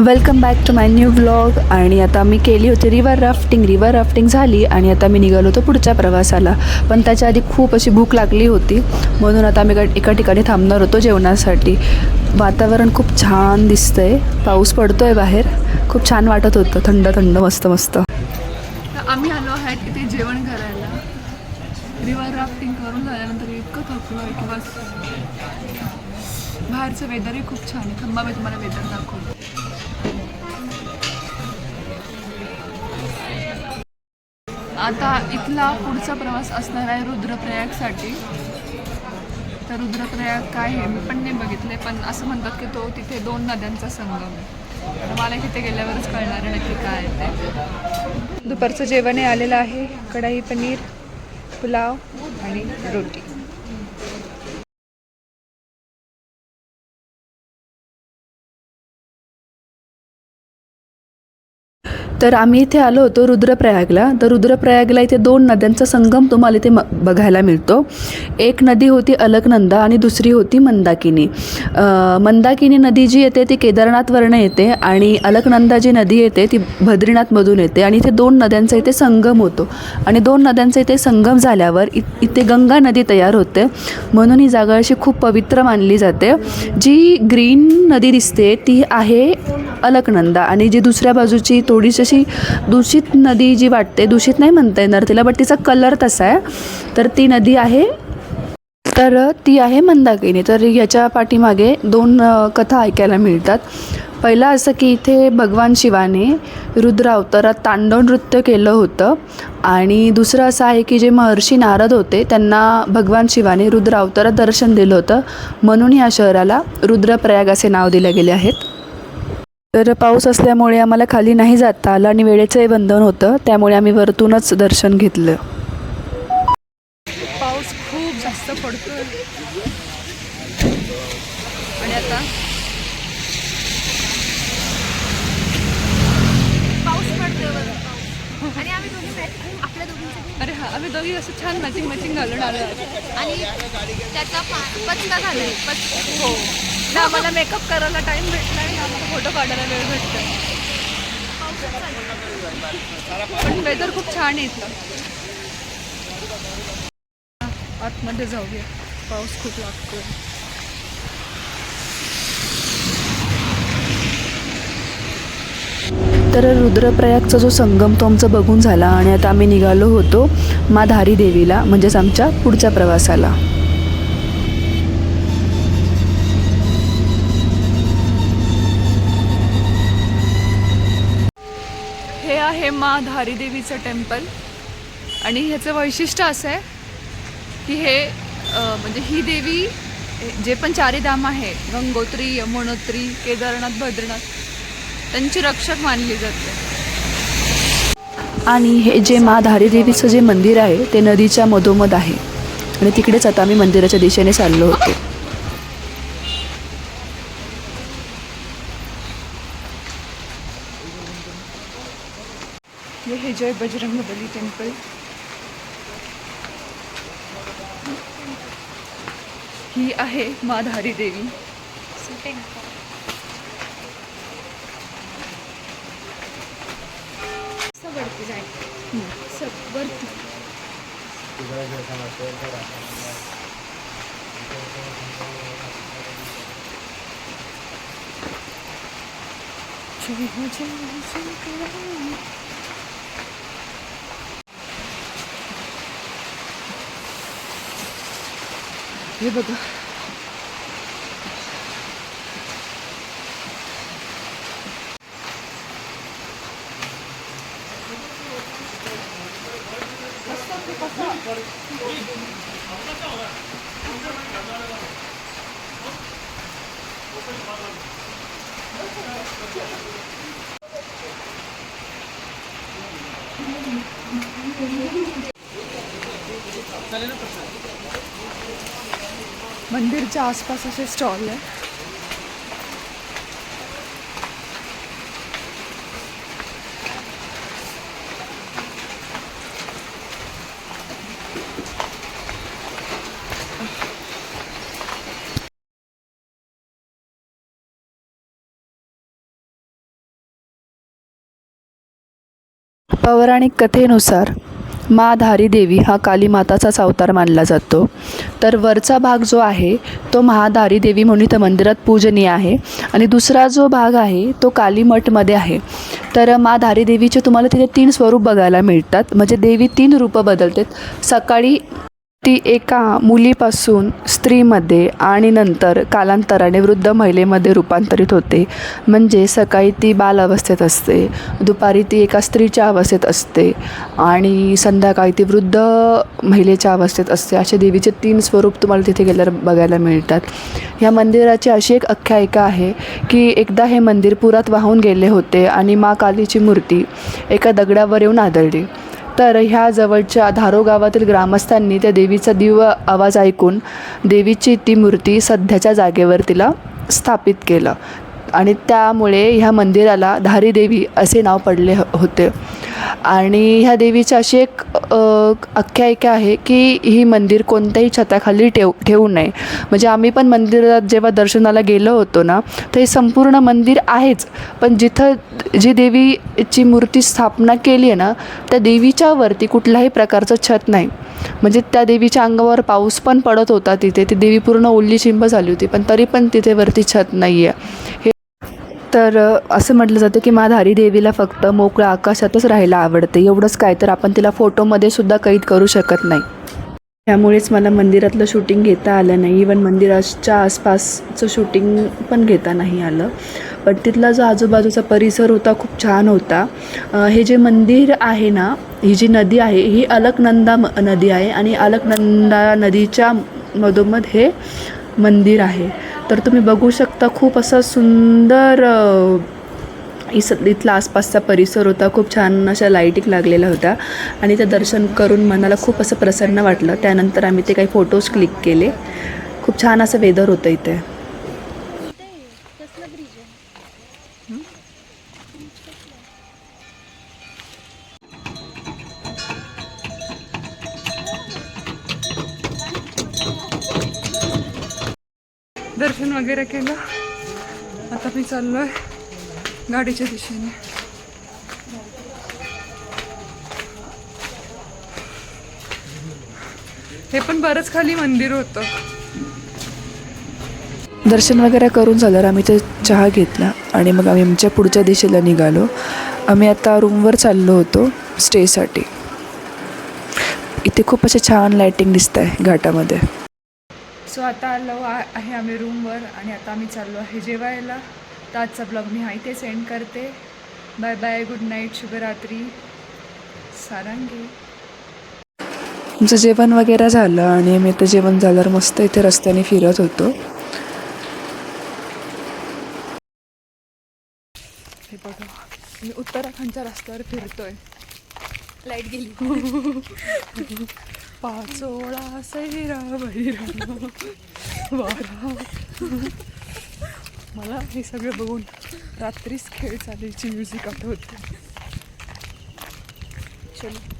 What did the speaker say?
Welcome back to my new vlog आणि आता मी केली होती रिवर राफ्टिंग रिवर राफ्टिंग झाली आणि आता मी निघालो होतो पुढच्या प्रवासाला. पण त्याच्या आधी खूप अशी भूक लागली होती. म्हणून आता आम्ही एका- एका ठिकाणी थांबणार होतो जेवणासाठी. वातावरण खूप छान दिसतं आहे पाऊस पडतो आहे बाहेर. खूप छान वाटत होतं. थंड थंड मस्त मस्त. आम्ही आलो आहे तिथे जेवण करायला. रिवर राफ्टिंग करून झाल्यानंतर इतकं थकलो आहे की बस. बाहेरचं वेदरही खूप छान आहे. थांबा मी तुम्हाला वेदर दाखवतो. आता इथला पुढचा प्रवास असणार आहे रुद्रप्रयागसाठी. तर रुद्रप्रयाग काय आहे? मी पण नाही बघितले पण असं म्हणतात की तो तिथे दोन नद्यांचा संगम आहे. तर मला तिथे गेल्यावरच कळणार आहे नक्की काय आहे ते. दुपारचं जेवण आलेलं आहे कढाई पनीर पुलाव आणि रोटी. तर आम्ही इथे आलो होतो रुद्रप्रयागला. तर रुद्रप्रयागला इथे दोन नद्यांचा संगम तुम्हाला इथे म बघायला मिळतो. एक नदी होती अलकनंदा आणि दुसरी होती मंदाकिनी. मंदाकिनी नदी जी येते ती केदारनाथवरनं येते आणि अलकनंदा जी नदी येते ती बद्रीनाथमधून येते आणि इथे दोन नद्यांचा इथे संगम होतो. आणि दोन नद्यांचा इथे संगम झाल्यावर इ इथे गंगा नदी तयार होते. म्हणून ही जागा अशी खूप पवित्र मानली जाते. जी ग्रीन नदी दिसते ती आहे अलकनंदा. आणि जी दुसऱ्या बाजूची थोडीशी अशी दूषित नदी जी वाटते दूषित नाही म्हणता येणार तिला बट तिचा कलर तसा आहे. तर ती नदी आहे. तर ती आहे मंदाकिनी. तर याच्या पाठीमागे दोन कथा ऐकायला मिळतात. पहिला असं की इथे भगवान शिवाने रुद्र अवतारात तांडव नृत्य केलं होतं. आणि दुसरं असं आहे की जे महर्षी नारद होते त्यांना भगवान शिवाने रुद्र अवतारात दर्शन दिलं होतं. म्हणून या शहराला रुद्रप्रयाग असे नाव दिले गेले आहेत. तर पाऊस असल्यामुळे आम्हाला खाली नाही जाता आलं आणि वेळेचंही बंधन होतं त्यामुळे आम्ही वरतूनच दर्शन घेतलं पाऊस खूप जास्त पडतोय आणि आता पाऊस पाऊस. आणि आम्ही दोघी आपल्या दोघींसाठी अरे हा आम्ही दोघी असं छान मॅचिंग मॅचिंग घालून आलो. आणि त्याचा पचका झालाय पच हो ना आम्हाला मेकअप करायला टाइम भेटला आणि आम्हाला फोटो काढायला वेळ भेटतो. पण वेदर खूप छान आहे इथलं. आतमध्ये जाऊया. पाऊस खूप लागतो तर रुद्रप्रयागचा जो संगम तो आमचा बघून झाला आणि आता आम्ही निघालो होतो माधारी देवीला म्हणजेच आमच्या पुढच्या प्रवासाला. आहे मा धारीदेवीचं टेम्पल. आणि ह्याचं वैशिष्ट्य असं आहे की हे म्हणजे ही देवी जे पण चारी धाम आहे गंगोत्री यमुनोत्री केदारनाथ भद्रनाथ त्यांची रक्षक मानली जाते. आणि हे जे मा धारीदेवीचं जे मंदिर आहे ते नदीच्या मधोमध आहे. आणि तिकडेच आता आम्ही मंदिराच्या दिशेने चाललो होतो. ये है जय बजरंग बली टेम्पल। ही आहे माधारी देवी। वरती सब वरती। जय हो जय शंकर. हे बघा मंदिरच्या आसपास असे स्टॉल आहे पौराणिक कथेनुसार महाधारी देवी हा काली माताचाच अवतार मानला जातो. तर वरचा भाग जो आहे तो महाधारी देवी म्हणून इथं मंदिरात पूजनीय आहे. आणि दुसरा जो भाग आहे तो काली मठमध्ये आहे. तर महाधारी देवीचे तुम्हाला तिथे तीन स्वरूप बघायला मिळतात. म्हणजे देवी तीन रूपं बदलतात. सकाळी ती एका मुलीपासून स्त्रीमध्ये आणि नंतर कालांतराने वृद्ध महिलेमध्ये रूपांतरित होते. म्हणजे सकाळी ती बाल अवस्थेत असते दुपारी ती एका स्त्रीच्या अवस्थेत असते आणि संध्याकाळी ती वृद्ध महिलेच्या अवस्थेत असते. असे देवीचे तीन स्वरूप तुम्हाला तिथे गेल्यावर बघायला मिळतात. ह्या मंदिराची अशी एक आख्यायिका आहे की एकदा हे मंदिर पुरात वाहून गेले होते आणि मा कालीची मूर्ती एका दगडावर येऊन आदळली. तर ह्या जवळच्या धारो गावातील ग्रामस्थांनी त्या देवीचा दिव्य आवाज ऐकून देवीची ती मूर्ती सध्याच्या जागेवर तिला स्थापित केलं. आणि त्यामुळे ह्या मंदिराला धारी देवी असे नाव पडले होते. आणि ह्या देवीची अशी एक आख्यायिका आहे की ही मंदिर कोणत्याही छताखाली ठेव ठेवू नये. म्हणजे आम्ही पण मंदिरात जेव्हा दर्शनाला गेलो होतो ना तर हे संपूर्ण मंदिर आहेच. पण जिथं जी देवीची मूर्ती स्थापना केली आहे ना त्या देवीच्या वरती कुठल्याही प्रकारचं छत नाही. म्हणजे त्या देवीच्या अंगावर पाऊस पण पडत होता तिथे. ती देवी पूर्ण ओल्ली चिंब झाली होती पण तरी पण तिथे वरती छत नाही आहे हे तर असं म्हटलं जातं की माधारी देवीला फक्त मोकळ्या आकाशातच राहायला आवडते. एवढंच काय तर आपण तिला फोटोमध्ये सुद्धा कैद करू शकत नाही. त्यामुळेच मला मंदिरातलं शूटिंग घेता आलं नाही. इवन मंदिराच्या आसपासचं शूटिंग पण घेता नाही आलं. पण तिथला जो आजूबाजूचा परिसर होता खूप छान होता. हे जे मंदिर आहे ना ही जी नदी आहे ही अलकनंदा म नदी आहे. आणि अलकनंदा नदीच्या मधोमध हे मंदिर आहे. तर तुम्ही बघू शकता खूप असा सुंदर इस इथला आसपासचा परिसर होता. खूप छान अशा लाईटिंग लागलेल्या होत्या. आणि ते दर्शन करून मनाला खूप असं प्रसन्न वाटलं. त्यानंतर आम्ही ते काही फोटोज क्लिक केले. खूप छान असं वेदर होतं इथे. दर्शन वगैरे केलं. आता मी चाललोय गाडीच्या दिशेने. हे पण बरंच खाली मंदिर होतं. दर्शन वगैरे करून झाल्यावर आम्ही ते चहा घेतला आणि मग आम्ही आमच्या पुढच्या दिशेला निघालो. आम्ही आता रूमवर चाललो होतो स्टेसाठी इथे खूप असे छान लाईटिंग दिसत आहे घाटामध्ये. सो आता आलो आ- आहे आम्ही रूमवर आणि आता आम्ही चाललो आहे जेवायला. तर आजचा ब्लॉग मी हा इथे सेंड करते. बाय बाय गुड नाईट शुभरात्री. सारंगी. आमचं जेवण वगैरे झालं आणि मी ते जेवण झाल्यावर मस्त इथे रस्त्याने फिरत होतो. हे बघा मी उत्तराखंडच्या रस्त्यावर फिरतोय. लाइट गेली. पाचोळा सैरा भैरा वारा. मला हे सगळं बघून रात्रीच खेळ चालायची म्युझिक आठवते. चलो.